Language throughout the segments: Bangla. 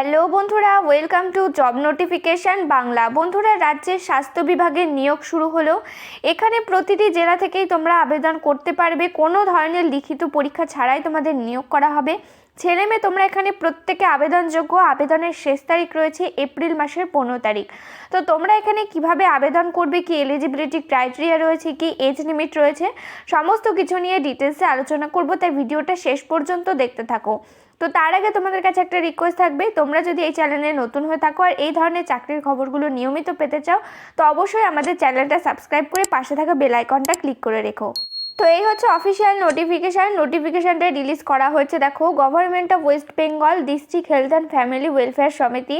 হ্যালো বন্ধুরা, welcome to job notification Bangla. বন্ধুরা রাজ্যের স্বাস্থ্য বিভাগের নিয়োগ শুরু হলো। এখানে প্রতিটি জেলা থেকেই তোমরা আবেদন করতে পারবে। কোনো ধরনের লিখিত পরীক্ষা ছাড়াই তোমাদের নিয়োগ করা হবে। ছেলে মেয়ে, তোমরা এখানে প্রত্যেকে আবেদনযোগ্য। আবেদনের শেষ তারিখ রয়েছে এপ্রিল মাসের পনেরো তারিখ। তো তোমরা এখানে কীভাবে আবেদন করবে, কি এলিজিবিলিটি ক্রাইটেরিয়া রয়েছে, কি এজ লিমিট রয়েছে, সমস্ত কিছু নিয়ে ডিটেলসে আলোচনা করব। তাই ভিডিওটা শেষ পর্যন্ত দেখতে থাকো। তো তার আগে তোমাদের কাছে একটা রিকোয়েস্ট থাকবে, তোমরা যদি এই চ্যানেলে নতুন হয়ে থাকো আর এই ধরনের চাকরির খবরগুলো নিয়মিত পেতে চাও, তো অবশ্যই আমাদের চ্যানেলটা সাবস্ক্রাইব করে পাশে থাকা বেল আইকনটা ক্লিক করে রেখো। তো এই হচ্ছে অফিসিয়াল নোটিফিকেশান নোটিফিকেশানটা রিলিজ করা হয়েছে, দেখো government of West Bengal district health and family welfare Samiti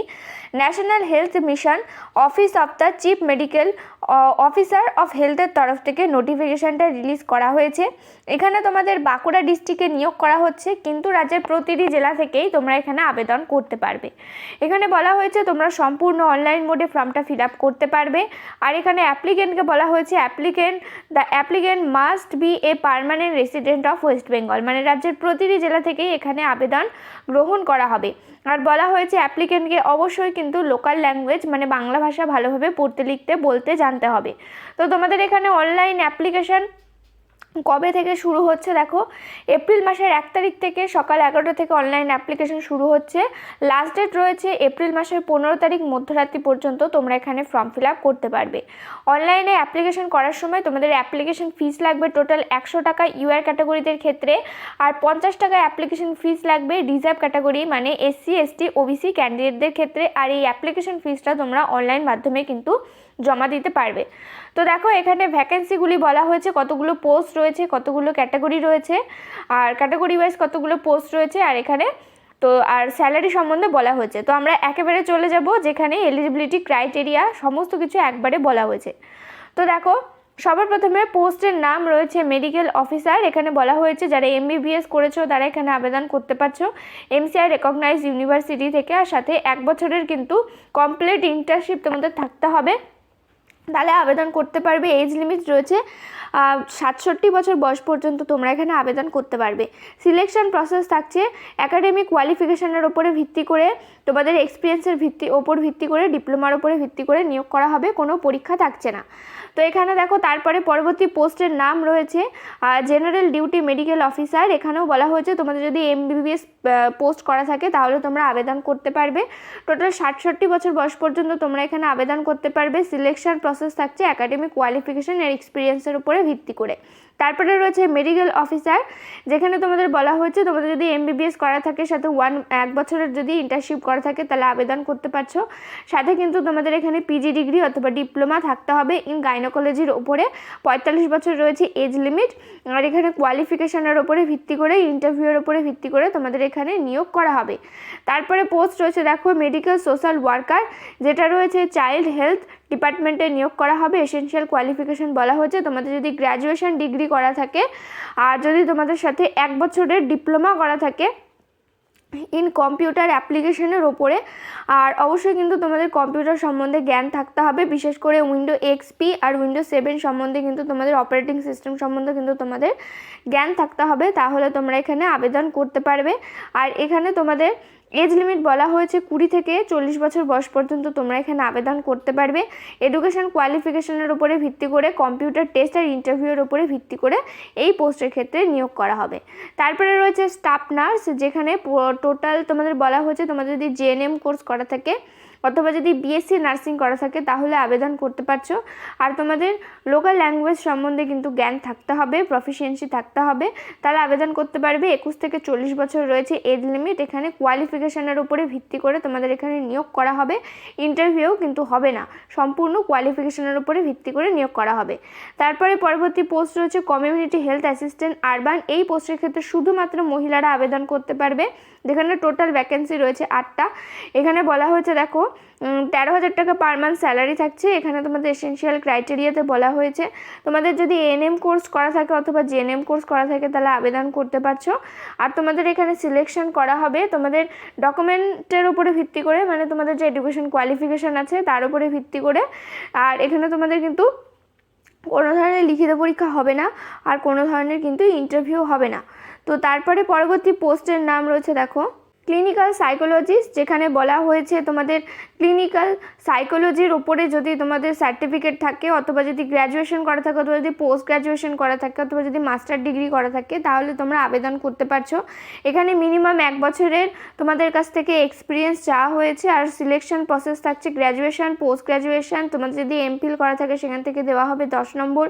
national health mission office of the chief medical officer of হেলথের তরফ থেকে নোটিফিকেশানটা রিলিজ করা হয়েছে। এখানে তোমাদের বাঁকুড়া ডিস্ট্রিক্টে নিয়োগ করা হচ্ছে, কিন্তু রাজ্যের প্রতিটি জেলা থেকেই তোমরা এখানে আবেদন করতে পারবে। এখানে বলা হয়েছে, তোমরা সম্পূর্ণ অনলাইন মোডে ফর্মটা ফিল আপ করতে পারবে। আর এখানে অ্যাপ্লিকেন্টকে বলা হয়েছে applicant the applicant must be a permanent resident of West Bengal মানে রাজ্যের প্রতিটি জেলা থেকেই এখানে আবেদন গ্রহণ করা হবে। আর বলা হয়েছে, অ্যাপ্লিকেন্টকে অবশ্যই কিন্তু লোকাল ল্যাঙ্গুয়েজ মানে বাংলা ভাষা ভালোভাবে পড়তে, লিখতে, বলতে জানতে হবে। তো তোমাদের এখানে অনলাইন অ্যাপ্লিকেশন কবে থেকে শুরু হচ্ছে দেখো? এপ্রিল মাসের এক তারিখ থেকে সকাল এগারোটা থেকে অনলাইন অ্যাপ্লিকেশন শুরু হচ্ছে। লাস্ট ডেট রয়েছে এপ্রিল মাসের পনেরো তারিখ মধ্যরাত্রি পর্যন্ত তোমরা এখানে ফর্ম ফিল আপ করতে পারবে। অনলাইনে অ্যাপ্লিকেশন করার সময় তোমাদের অ্যাপ্লিকেশন ফিস লাগবে টোটাল একশো টাকা ইউআর ক্যাটাগরিদের ক্ষেত্রে আর পঞ্চাশ টাকা অ্যাপ্লিকেশন ফিস লাগবে রিজার্ভ ক্যাটাগরি মানে এসসি এসটি ওবিসি ক্যান্ডিডেটদের ক্ষেত্রে। আর এই অ্যাপ্লিকেশন ফিসটা তোমরা অনলাইন মাধ্যমে কিন্তু জমা দিতে পারবে। তো দেখো, এখানে ভ্যাকেন্সিগুলি বলা হয়েছে, কতগুলো পোস্ট রয়েছে, কতগুলো ক্যাটাগরি রয়েছে, আর ক্যাটাগরি ওয়াইজ কতগুলো পোস্ট রয়েছে, আর এখানে তো, আর স্যালারি সম্বন্ধে বলা হয়েছে। তো আমরা একেবারে চলে যাব যেখানে এলিজিবিলিটি ক্রাইটেরিয়া সমস্ত কিছু একবারে বলা হয়েছে। তো দেখো, সবার প্রথমে পোস্টের নাম রয়েছে মেডিকেল অফিসার এখানে বলা হয়েছে, যারা এমবিবিএস করেছ, তারা এখানে আবেদন করতে পারছ। এমসিআই রেকগনাইজ ইউনিভার্সিটি থেকে, আর সাথে এক বছরের কিন্তু কমপ্লিট ইন্টার্নশিপ তোমাদের থাকতে হবে। তাহলে আবেদন করতে পারবে এজ লিমিট রয়েছে সাতষট্টি বছর বয়স পর্যন্ত তোমরা এখানে আবেদন করতে পারবে। সিলেকশন প্রসেস থাকছে একাডেমিক কোয়ালিফিকেশনের ওপরে ভিত্তি করে, তোমাদের এক্সপিরিয়েন্সের ভিত্তি, ওপর ভিত্তি করে ডিপ্লোমার ওপরে ভিত্তি করে নিয়োগ করা হবে, কোনো পরীক্ষা থাকছে না। তো এখানে দেখো, তারপরে পরবর্তী পোস্টের নাম রয়েছে জেনারেল ডিউটি মেডিকেল অফিসার এখানেও বলা হয়েছে, তোমাদের যদি এমবিবিএস পোস্ট করা থাকে, তাহলে তোমরা আবেদন করতে পারবে। টোটাল ষাটষট্টি বছর বয়স পর্যন্ত তোমরা এখানে আবেদন করতে পারবে। সিলেকশন প্রসেস থাকছে একাডেমিক কোয়ালিফিকেশন এর এক্সপিরিয়েন্সের উপরে ভিত্তি করে। তারপরে রয়েছে মেডিকেল অফিসার যেখানে তোমাদের বলা হয়েছে, তোমাদের যদি এমবিবিএস করা থাকে, সাথে ওয়ান এক বছরের যদি ইন্টার্নশিপ করা থাকে, তাহলে আবেদন করতে পারছ। সাথে কিন্তু তোমাদের এখানে পিজি ডিগ্রি অথবা ডিপ্লোমা থাকতে হবে ইন গাইনোকোলজির ওপরে পঁয়তাল্লিশ বছর রয়েছে এজ লিমিট আর এখানে কোয়ালিফিকেশনের ওপরে ভিত্তি করে ইন্টারভিউয়ের ওপরে ভিত্তি করে তোমাদের এখানে নিয়োগ করা হবে। তারপরে পোস্ট রয়েছে, দেখো মেডিকেল সোশ্যাল ওয়ার্কার যেটা রয়েছে চাইল্ড হেলথ ডিপার্টমেন্টে নিয়োগ করা হবে। এসেনশিয়াল কোয়ালিফিকেশন বলা হয়েছে। তোমাদের যদি গ্র্যাজুয়েশন ডিগ্রি করা থাকে, আর যদি তোমাদের সাথে এক বছরের ডিপ্লোমা করা থাকে ইন কম্পিউটার অ্যাপ্লিকেশনের ওপরে। আর অবশ্যই কিন্তু তোমাদের কম্পিউটার সম্বন্ধে জ্ঞান থাকতে হবে। বিশেষ করে উইন্ডো এক্সপি আর উইন্ডো সেভেন সম্বন্ধে কিন্তু তোমাদের অপারেটিং সিস্টেম সম্বন্ধে কিন্তু তোমাদের জ্ঞান থাকতে হবে। তাহলে তোমরা এখানে আবেদন করতে পারবে। আর এখানে তোমাদের এজ লিমিট বলা হয়েছে কুড়ি থেকে চল্লিশ বছর বয়স পর্যন্ত তোমরা এখানে আবেদন করতে পারবে। এডুকেশন কোয়ালিফিকেশনের উপরে ভিত্তি করে কম্পিউটার টেস্ট আর ইন্টারভিউয়ের উপরে ভিত্তি করে এই পোস্টের ক্ষেত্রে নিয়োগ করা হবে। তারপরে রয়েছে স্টাফ নার্স যেখানে টোটাল তোমাদের বলা হয়েছে, তোমাদের যদি জেএনএম কোর্স করা থাকে অথবা যদি বিএসসি নার্সিং করা থাকে, তাহলে আবেদন করতে পারছ। আর তোমাদের লোকাল ল্যাঙ্গুয়েজ সম্বন্ধে কিন্তু জ্ঞান থাকতে হবে প্রফিসিয়েন্সি থাকতে হবে। তাহলে আবেদন করতে পারবে। একুশ থেকে চল্লিশ বছর রয়েছে এজ লিমিট এখানে কোয়ালিফিকেশানের উপরে ভিত্তি করে তোমাদের এখানে নিয়োগ করা হবে। ইন্টারভিউ কিন্তু হবে না। সম্পূর্ণ কোয়ালিফিকেশনের উপরে ভিত্তি করে নিয়োগ করা হবে। তারপরে পরবর্তী পোস্ট রয়েছে কমিউনিটি হেলথ অ্যাসিস্ট্যান্ট আরবান এই পোস্টের ক্ষেত্রে শুধুমাত্র মহিলারা আবেদন করতে পারবে। যেখানে টোটাল ভ্যাকেন্সি রয়েছে আটটা। এখানে বলা হয়েছে, দেখো তেরো হাজার টাকা পার মান্থ স্যালারি থাকছে। এখানে তোমাদের এসেনশিয়াল ক্রাইটেরিয়াতে বলা হয়েছে, তোমাদের যদি এনএম কোর্স করা থাকে অথবা জেএনএম কোর্স করা থাকে, তাহলে আবেদন করতে পারছ। আর তোমাদের এখানে সিলেকশন করা হবে, তোমাদের ডকুমেন্টের উপরে ভিত্তি করে মানে তোমাদের যে এডুকেশন কোয়ালিফিকেশান আছে, তার উপরে ভিত্তি করে। আর এখানে তোমাদের কিন্তু কোনো ধরনের লিখিত পরীক্ষা হবে না, আর কোনো ধরনের কিন্তু ইন্টারভিউ হবে না। তো তারপরে পরবর্তী পোস্টের নাম রয়েছে দেখো। ক্লিনিক্যাল সাইকোলজিস্ট যেখানে বলা হয়েছে তোমাদের ক্লিনিক্যাল সাইকোলজির ওপরে যদি তোমাদের সার্টিফিকেট থাকে, অথবা যদি গ্র্যাজুয়েশন করা থাকে, অথবা যদি পোস্ট গ্র্যাজুয়েশন করা থাকে, অথবা যদি মাস্টার ডিগ্রি করা থাকে, তাহলে তোমরা আবেদন করতে পারছ। এখানে মিনিমাম এক বছরের তোমাদের কাছ থেকে এক্সপিরিয়েন্স চাওয়া হয়েছে, আর সিলেকশন প্রসেস থাকছে গ্র্যাজুয়েশন পোস্ট গ্র্যাজুয়েশন তোমাদের যদি এমফিল করা থাকে, সেখান থেকে দেওয়া হবে দশ নম্বর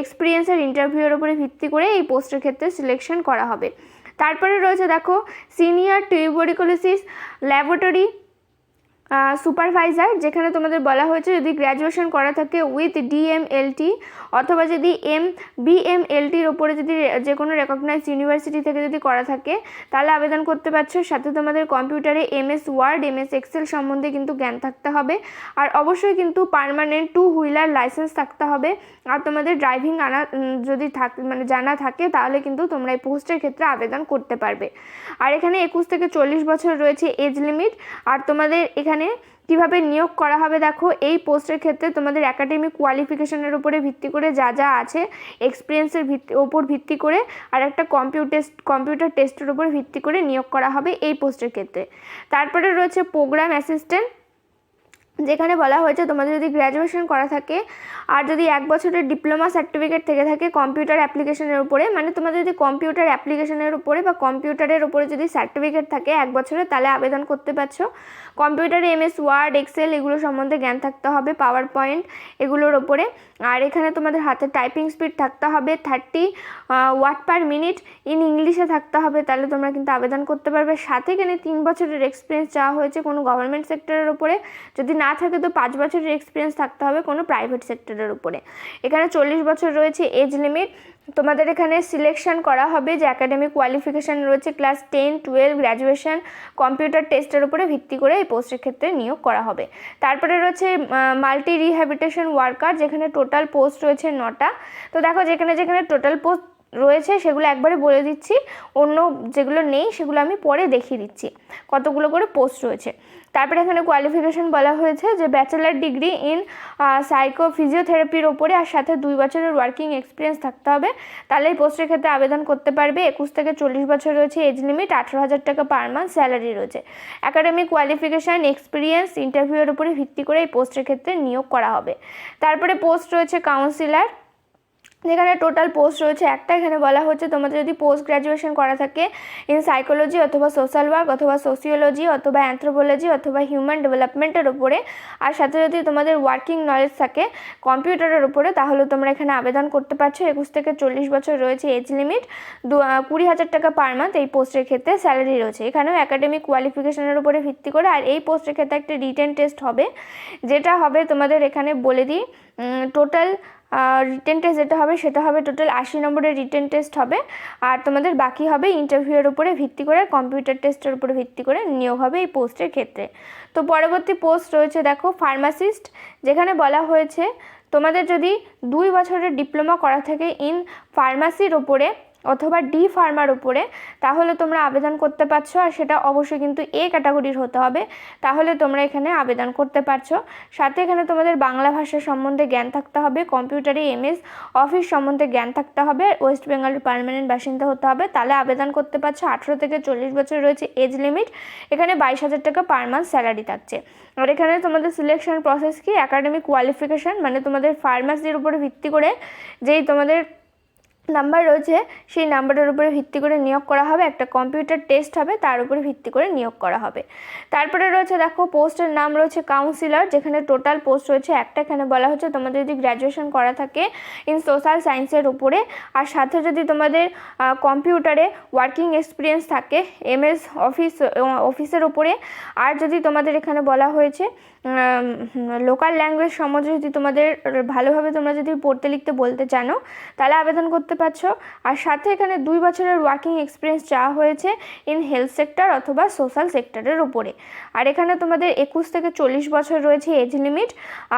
এক্সপিরিয়েন্সের ইন্টারভিউয়ের উপরে ভিত্তি করে এই পোস্টের ক্ষেত্রে সিলেকশন করা হবে। তারপরে রয়েছে দেখো সিনিয়র টিউবরিকোলিসিস ল্যাবরেটরি সুপারভাইজার যেখানে তোমাদের বলা হয়েছে যদি গ্র্যাজুয়েশন করা থাকে উইথ ডিএমএলটি অথবা যদি এম বিএমএলটির ওপরে যদি যে কোনো রেকগনাইজ ইউনিভার্সিটি থেকে যদি করা থাকে, তাহলে আবেদন করতে পারছ। সাথে তোমাদের কম্পিউটারে এমএস ওয়ার্ড এমএস এক্সেল সম্বন্ধে কিন্তু জ্ঞান থাকতে হবে। আর অবশ্যই কিন্তু পার্মানেন্ট টু হুইলার লাইসেন্স থাকতে হবে। আর তোমাদের ড্রাইভিং আনা যদি থাক মানে জানা থাকে, তাহলে কিন্তু তোমরা এই পোস্টের ক্ষেত্রে আবেদন করতে পারবে। আর এখানে একুশ থেকে চল্লিশ বছর রয়েছে এজ লিমিট আর তোমাদের এখানে কীভাবে নিয়োগ করা হবে দেখো, এই পোস্টের ক্ষেত্রে তোমাদের একাডেমিক কোয়ালিফিকেশনের উপরে ভিত্তি করে যা যা আছে এক্সপিরিয়েন্সের ভিত্তি ওপর ভিত্তি করে আর একটা কম্পিউটেস্ট কম্পিউটার টেস্টের উপর ভিত্তি করে নিয়োগ করা হবে এই পোস্টের ক্ষেত্রে। তারপরে রয়েছে প্রোগ্রাম অ্যাসিস্ট্যান্ট যেখানে বলা হয়েছে তোমাদের যদি গ্র্যাজুয়েশন করা থাকে, আর যদি এক বছরের ডিপ্লোমা সার্টিফিকেট থেকে থাকে কম্পিউটার অ্যাপ্লিকেশনের উপরে মানে তোমাদের যদি কম্পিউটার অ্যাপ্লিকেশনের উপরে বা কম্পিউটারের উপরে যদি সার্টিফিকেট থাকে এক বছরের তাহলে আবেদন করতে পারছ। কম্পিউটারে এমএস ওয়ার্ড এক্সেল এগুলো সম্বন্ধে জ্ঞান থাকতে হবে পাওয়ার পয়েন্ট এগুলোর ওপরে আর এখানে তোমাদের হাতে টাইপিং স্পিড থাকতে হবে থার্টি ওয়াট পার মিনিট ইন ইংলিশে থাকতে হবে, তাহলে তোমরা কিন্তু আবেদন করতে পারবে। সাথে এখানে তিন বছরের এক্সপিরিয়েন্স চাওয়া হয়েছে কোনো গভর্নমেন্ট সেক্টরের উপরে। যদি না থাকে তো পাঁচ বছরের এক্সপিরিয়েন্স থাকতে হবে কোনো প্রাইভেট সেক্টরের উপরে। এখানে চল্লিশ বছর রয়েছে এজ লিমিট তোমাদের এখানে সিলেকশন করা হবে যে একাডেমিক কোয়ালিফিকেশান রয়েছে class ten twelve graduation computer টেস্টের উপরে ভিত্তি করে এই পোস্টের ক্ষেত্রে নিয়োগ করা হবে। তারপরে রয়েছে মাল্টি রিহ্যাবিটেশন ওয়ার্কার যেখানে টোটাল পোস্ট রয়েছে নটা। তো দেখো যেখানে যেখানে টোটাল পোস্ট রয়েছে, সেগুলো একবারে বলে দিচ্ছি। অন্য যেগুলো নেই, সেগুলো আমি পরে দেখিয়ে দিচ্ছি। কতগুলো করে পোস্ট রয়েছে। তারপরে এখানে কোয়ালিফিকেশন বলা হয়েছে যে ব্যাচেলার ডিগ্রি ইন সাইকো ফিজিওথেরাপির ওপরে আর সাথে দুই বছরের ওয়ার্কিং এক্সপিরিয়েন্স থাকতে হবে। তাহলে এই পোস্টের ক্ষেত্রে আবেদন করতে পারবে। একুশ থেকে চল্লিশ বছর রয়েছে এজ লিমিট আঠেরো হাজার টাকা পার মান্থ স্যালারি রয়েছে। একাডেমিক কোয়ালিফিকেশান এক্সপিরিয়েন্স ইন্টারভিউয়ের উপরে ভিত্তি করে এই পোস্টের ক্ষেত্রে নিয়োগ করা হবে। তারপরে পোস্ট রয়েছে কাউন্সিলার যেখানে টোটাল পোস্ট রয়েছে, একটা এখানে বলা হচ্ছে তোমাদের যদি পোস্ট গ্র্যাজুয়েশন করা থাকে ইন সাইকোলজি অথবা সোশ্যাল ওয়ার্ক অথবা সোসিওলজি অথবা অ্যান্থ্রোপোলজি অথবা হিউম্যান ডেভেলপমেন্টের উপরে, আর সাথে যদি তোমাদের ওয়ার্কিং নলেজ থাকে কম্পিউটারের উপরে, তাহলে তোমরা এখানে আবেদন করতে পারছ। একুশ থেকে চল্লিশ বছর রয়েছে এজ লিমিট দু কুড়ি হাজার টাকা পার মান্থ এই পোস্টের ক্ষেত্রে স্যালারি রয়েছে। এখানেও একাডেমিক কোয়ালিফিকেশনের উপরে ভিত্তি করে, আর এই পোস্টের ক্ষেত্রে একটা রিটেন টেস্ট হবে, যেটা হবে তোমাদের এখানে বলে দিই টোটাল রিটেন টেস্ট যেটা হবে, সেটা হবে টোটাল আশি নম্বরের রিটেন টেস্ট হবে। আর তোমাদের বাকি হবে ইন্টারভিউয়ের উপরে ভিত্তি করে কম্পিউটার টেস্টের উপরে ভিত্তি করে নিয়োগ হবে এই পোস্টের ক্ষেত্রে। তো পরবর্তী পোস্ট রয়েছে দেখো ফার্মাসিস্ট যেখানে বলা হয়েছে, তোমাদের যদি দুই বছরের ডিপ্লোমা করা থাকে ইন ফার্মাসির ওপরে অথবা ডি ফার্মার উপরে, তাহলে তোমরা আবেদন করতে পারছ আর সেটা অবশ্যই কিন্তু এ ক্যাটাগরির হতে হবে। তাহলে তোমরা এখানে আবেদন করতে পারছ। সাথে এখানে তোমাদের বাংলা ভাষা সম্বন্ধে জ্ঞান থাকতে হবে, কম্পিউটারে এমএস, অফিস সম্বন্ধে জ্ঞান থাকতে হবে, ওয়েস্ট বেঙ্গলের পারমানেন্ট বাসিন্দা হতে হবে, তাহলে আবেদন করতে পারছ। আঠেরো থেকে চল্লিশ বছর রয়েছে এজ লিমিট, এখানে বাইশ হাজার টাকা পার মান্থ স্যালারি থাকছে। আর এখানে তোমাদের সিলেকশন প্রসেস কি? একাডেমিক কোয়ালিফিকেশান মানে তোমাদের ফার্মাসির উপরে ভিত্তি করে যেই তোমাদের নাম্বার রয়েছে, সেই নাম্বারের উপরে ভিত্তি করে নিয়োগ করা হবে, একটা কম্পিউটার টেস্ট হবে, তার উপরে ভিত্তি করে নিয়োগ করা হবে। তারপরে রয়েছে, দেখো, পোস্টের নাম রয়েছে কাউন্সিলর যেখানে টোটাল পোস্ট রয়েছে, একটা এখানে বলা হচ্ছে, তোমাদের যদি গ্র্যাজুয়েশন করা থাকে ইন সোশ্যাল সায়েন্সের উপরে, আর সাথে যদি তোমাদের কম্পিউটারে ওয়ার্কিং এক্সপিরিয়েন্স থাকে এমএস অফিস অফিসের উপরে, আর যদি তোমাদের এখানে বলা হয়েছে লোকাল ল্যাঙ্গুয়েজ সম্বন্ধে যদি তোমাদের ভালোভাবে তোমরা যদি পড়তে লিখতে বলতে জানো, তাহলে আবেদন করতে পারছ। আর সাথে এখানে দুই বছরের ওয়ার্কিং এক্সপিরিয়েন্স চাওয়া হয়েছে ইন হেলথ সেক্টর অথবা সোশ্যাল সেক্টরের উপরে। আর এখানে তোমাদের একুশ থেকে চল্লিশ বছর রয়েছে এজ লিমিট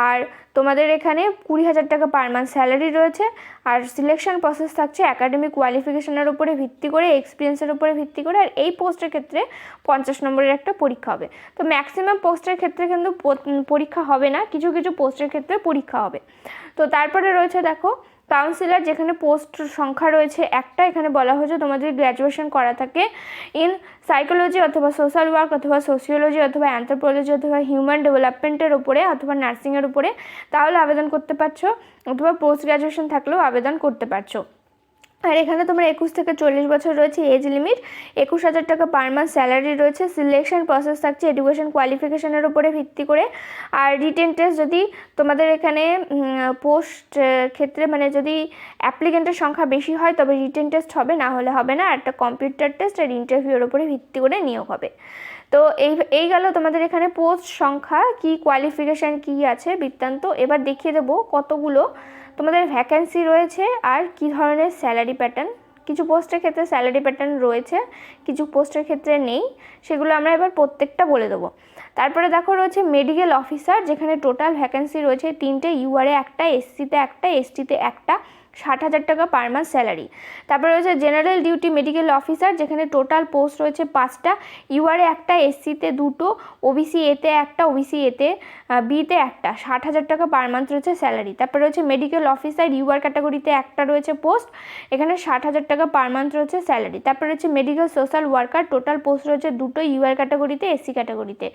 আর তোমাদের এখানে কুড়ি হাজার টাকা পার মান্থ স্যালারি রয়েছে। আর সিলেকশন প্রসেস থাকছে একাডেমিক কোয়ালিফিকেশনের উপরে ভিত্তি করে এক্সপিরিয়েন্সের উপরে ভিত্তি করে। আর এই পোস্টের ক্ষেত্রে পঞ্চাশ নম্বরের একটা পরীক্ষা হবে। তো ম্যাক্সিমাম পোস্টের ক্ষেত্রে কিন্তু পরীক্ষা হবে না, কিছু কিছু পোস্টের ক্ষেত্রে পরীক্ষা হবে। তো তারপরে রয়েছে দেখো কাউন্সিলর যেখানে পোস্ট সংখ্যা রয়েছে একটা, এখানে বলা হয়েছে তোমাদের গ্র্যাজুয়েশন করা থাকে ইন সাইকোলজি অথবা সোশ্যাল ওয়ার্ক অথবা সোশিওলজি অথবা অ্যান্থ্রোপোলজি অথবা হিউম্যান ডেভেলপমেন্টের উপরে অথবা নার্সিংয়ের উপরে, তাহলে আবেদন করতে পারছ। অথবা পোস্ট গ্র্যাজুয়েশন থাকলেও আবেদন করতে পারছ। আর এখানে তোমার একুশ থেকে চল্লিশ বছর রয়েছে এজ লিমিট একুশ হাজার টাকা পার মান্থ স্যালারি রয়েছে। সিলেকশন প্রসেস থাকছে এডুকেশন কোয়ালিফিকেশনের উপরে ভিত্তি করে। আর রিটেন টেস্ট যদি তোমাদের এখানে পোস্ট ক্ষেত্রে মানে যদি অ্যাপ্লিকেন্টের সংখ্যা বেশি হয়, তবে রিটেন টেস্ট হবে, না হলে হবে না। আর একটা কম্পিউটার টেস্ট আর ইন্টারভিউর উপরে ভিত্তি করে নিয়োগ হবে। তো এই এই গেল তোমাদের এখানে পোস্ট সংখ্যা, কি কোয়ালিফিকেশান কি আছে বৃত্তান্ত। এবার দেখিয়ে দেবো কতগুলো তোমাদের ভ্যাকেন্সি রয়েছে আর কি ধরনের স্যালারি প্যাটার্ন কিছু পোস্টের ক্ষেত্রে স্যালারি প্যাটার্ন রয়েছে, কিছু পোস্টের ক্ষেত্রে নেই, সেগুলো আমরা এবার প্রত্যেকটা বলে দেবো। তারপরে দেখো রয়েছে মেডিকেল অফিসার যেখানে টোটাল ভ্যাকেন্সি রয়েছে তিনটে ইউআরএ একটা এসসিতে একটা এসটিতে একটা, ষাট হাজার টাকা পার মান্থ স্যালারি তারপরে রয়েছে জেনারেল ডিউটি মেডিকেল অফিসার যেখানে টোটাল পোস্ট রয়েছে পাঁচটা ইউআরএ একটা এসসিতে দুটো ওবিসি এতে একটা ওবিসি এতে বিতে একটা, ষাট হাজার টাকা পার মান্থ রয়েছে স্যালারি তারপরে রয়েছে মেডিকেল অফিসার ইউআর ক্যাটাগরিতে একটা রয়েছে পোস্ট এখানে ষাট হাজার টাকা পার মান্থ রয়েছে স্যালারি তারপরে রয়েছে medical social worker total post রয়েছে দুটো ইউআর ক্যাটাগরিতে এসসি ক্যাটাগরিতে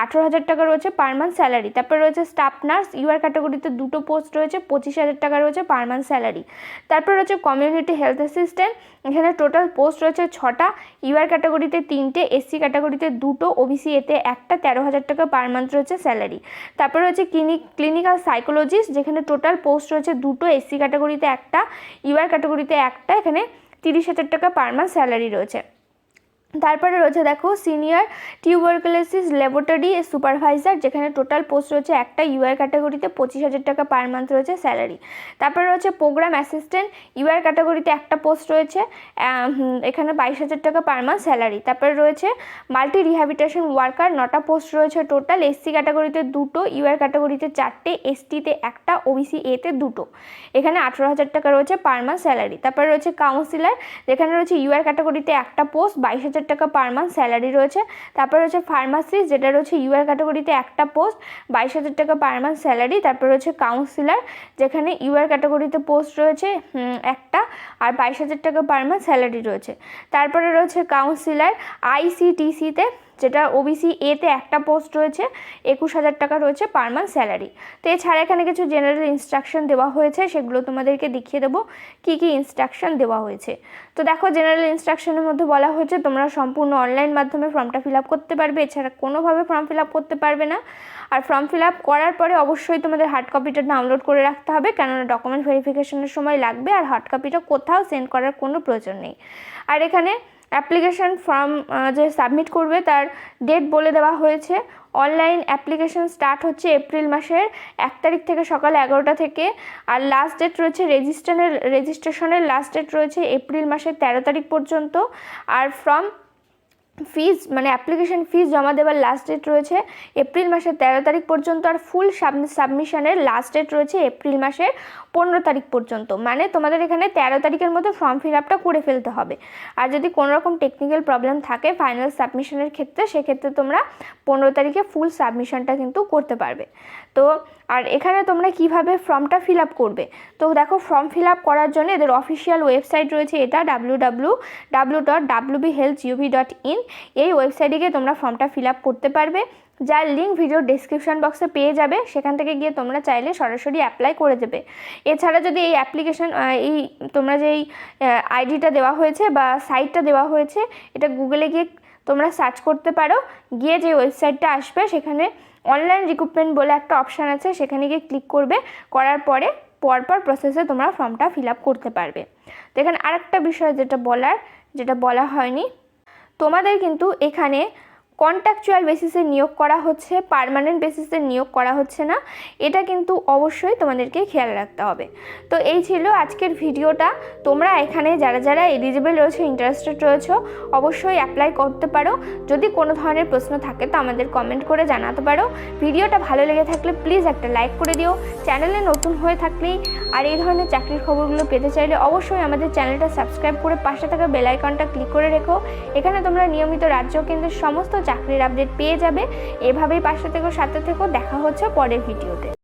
আঠেরো হাজার টাকা রয়েছে পার মান্থ স্যালারি তারপরে রয়েছে স্টাফ নার্স ইউআর ক্যাটাগরিতে দুটো পোস্ট রয়েছে, পঁচিশ হাজার টাকা রয়েছে পার মান্থ স্যালারি তারপর রয়েছে কমিউনিটি হেলথ অ্যাসিস্ট্যান্ট এখানে টোটাল পোস্ট রয়েছে ছটা ইউআর ক্যাটাগরিতে তিনটে এসসি ক্যাটাগরিতে দুটো ওবিসি এতে একটা, তেরো হাজার টাকা পার মান্থ রয়েছে স্যালারি তারপর রয়েছে ক্লিনিক ক্লিনিক্যাল সাইকোলজিস্ট যেখানে টোটাল পোস্ট রয়েছে দুটো এসসি ক্যাটাগরিতে একটা ইউআর ক্যাটাগরিতে একটা, এখানে তিরিশ হাজার টাকা পার মান্থ স্যালারি রয়েছে। তারপরে রয়েছে দেখো সিনিয়র টিউবারকুলোসিস ল্যাবরেটরি সুপারভাইজার যেখানে টোটাল পোস্ট রয়েছে একটা ইউআর ক্যাটাগরিতে পঁচিশ হাজার টাকা পার মান্থ রয়েছে স্যালারি তারপরে রয়েছে প্রোগ্রাম অ্যাসিস্ট্যান্ট ইউআর ক্যাটাগরিতে একটা পোস্ট রয়েছে এখানে বাইশ হাজার টাকা পার মান্থ স্যালারি তারপরে রয়েছে মাল্টি রিহ্যাবিটেশন ওয়ার্কার নটা পোস্ট রয়েছে টোটাল এসসি ক্যাটাগরিতে দুটো ইউআর ক্যাটাগরিতে চারটে এসটিতে একটা ওবিসি এতে দুটো। এখানে আঠেরো হাজার টাকা রয়েছে পার মান্থ স্যালারি তারপরে রয়েছে কাউন্সিলার যেখানে রয়েছে ইউআর ক্যাটাগরিতে একটা পোস্ট বাইশ হাজার টাকা পার মান্থ স্যালারি রয়েছে। তারপর রয়েছে ফার্মাসিস্ট যেটা রয়েছে ইউআর ক্যাটাগরিতে একটা পোস্ট বাইশ হাজার টাকা পার মান্থ স্যালারি তারপর রয়েছে কাউন্সিলার যেখানে ইউআর ক্যাটাগরিতে পোস্ট রয়েছে একটা, আর বাইশ হাজার টাকা পার মান্থ স্যালারি রয়েছে। তারপরে রয়েছে কাউন্সিলার আইসিটিসিতে যেটা ওবিসি এতে একটা পোস্ট রয়েছে, একুশ হাজার টাকা রয়েছে পার মান্থ স্যালারি তো এছাড়া এখানে কিছু জেনারেল ইনস্ট্রাকশন দেওয়া হয়েছে, সেগুলো তোমাদেরকে দেখিয়ে দেবো, কী কী ইনস্ট্রাকশন দেওয়া হয়েছে। তো দেখো জেনারেল ইনস্ট্রাকশনের মধ্যে বলা হয়েছে, তোমরা সম্পূর্ণ অনলাইন মাধ্যমে ফর্মটা ফিল আপ করতে পারবে, এছাড়া কোনোভাবে ফর্ম ফিল আপ করতে পারবে না। আর ফর্ম ফিল আপ করার পরে অবশ্যই তোমাদের হার্ড কপিটা ডাউনলোড করে রাখতে হবে, কেননা ডকুমেন্ট ভেরিফিকেশনের সময় লাগবে, আর হার্ড কপিটা কোথাও সেন্ড করার কোনো প্রয়োজন নেই। আর এখানে অ্যাপ্লিকেশান ফর্ম যে সাবমিট করবে তার ডেট বলে দেওয়া হয়েছে। অনলাইন অ্যাপ্লিকেশন স্টার্ট হচ্ছে এপ্রিল মাসের এক তারিখ থেকে সকাল এগারোটা থেকে। আর লাস্ট ডেট রয়েছে রেজিস্ট্রেশনের রেজিস্ট্রেশনের লাস্ট ডেট রয়েছে এপ্রিল মাসের তেরো তারিখ পর্যন্ত। আর ফ্রম ফিজ মানে অ্যাপ্লিকেশন ফিজ জমা দেওয়ার লাস্ট ডেট রয়েছে এপ্রিল মাসের তেরো তারিখ পর্যন্ত। আর ফুল সাবমিশনের লাস্ট ডেট রয়েছে এপ্রিল মাসের পনেরো তারিখ পর্যন্ত। মানে তোমাদের এখানে তেরো তারিখের মধ্যে ফর্ম ফিল আপটা করে ফেলতে হবে। আর যদি কোনো রকম টেকনিক্যাল প্রবলেম থাকে ফাইনাল সাবমিশনের ক্ষেত্রে, সেক্ষেত্রে তোমরা পনেরো তারিখে ফুল সাবমিশনটা কিন্তু করতে পারবে। তো, আর এখানে তোমরা কীভাবে ফর্মটা ফিল আপ করবে? তো দেখো ফর্ম ফিল আপ করার জন্য এদের অফিসিয়াল ওয়েবসাইট রয়েছে এটা W W W dot W B health GOV dot in এই ওয়েবসাইটে গিয়ে তোমরা ফর্মটা ফিল আপ করতে পারবে। যার লিঙ্ক ভিডিও ডিসক্রিপশন বক্সে পেয়ে যাবে, সেখান থেকে গিয়ে তোমরা চাইলে সরাসরি অ্যাপ্লাই করে দেবে। এছাড়া যদি এই অ্যাপ্লিকেশন এই তোমরা যেই আইডিটা দেওয়া হয়েছে বা সাইটটা দেওয়া হয়েছে, এটা গুগলে গিয়ে তোমরা সার্চ করতে পারো। গিয়ে যে ওয়েবসাইটটা আসবে, সেখানে অনলাইন রিক্রুটমেন্ট বলে একটা অপশান আছে, সেখানে গিয়ে ক্লিক করবে। করার পরে, পরপর প্রসেসে তোমরা ফর্মটা ফিল আপ করতে পারবে। তো এখানে আরেকটা বিষয় যেটা বলার, যেটা বলা হয়নি। তোমাদের কিন্তু এখানে কন্ট্রাকচুয়াল বেসিসে নিয়োগ করা হচ্ছে পারমানেন্ট বেসিসে নিয়োগ করা হচ্ছে না। এটা কিন্তু অবশ্যই তোমাদেরকে খেয়াল রাখতে হবে। তো এই ছিল আজকের ভিডিওটা। তোমরা এখানে যারা যারা এলিজিবল রয়েছে ইন্টারেস্টেড রয়েছে, অবশ্যই অ্যাপ্লাই করতে পারো। যদি কোনো ধরনের প্রশ্ন থাকে তো আমাদের কমেন্ট করে জানাতে পারো। ভিডিওটা ভালো লেগে থাকলে প্লিজ একটা লাইক করে দিও। চ্যানেলে নতুন হয়ে থাকলেই আর এই ধরনের চাকরির খবরগুলো পেতে চাইলে অবশ্যই আমাদের চ্যানেলটা সাবস্ক্রাইব করে পাশে থাকা বেলাইকনটা ক্লিক করে রেখো। এখানে তোমরা নিয়মিত রাজ্য কেন্দ্রের সমস্ত চাকরির আপডেট পেয়ে যাবে। এভাবেই পাশে থেকো সাথে থেকো দেখা হচ্ছে পরের ভিডিওতে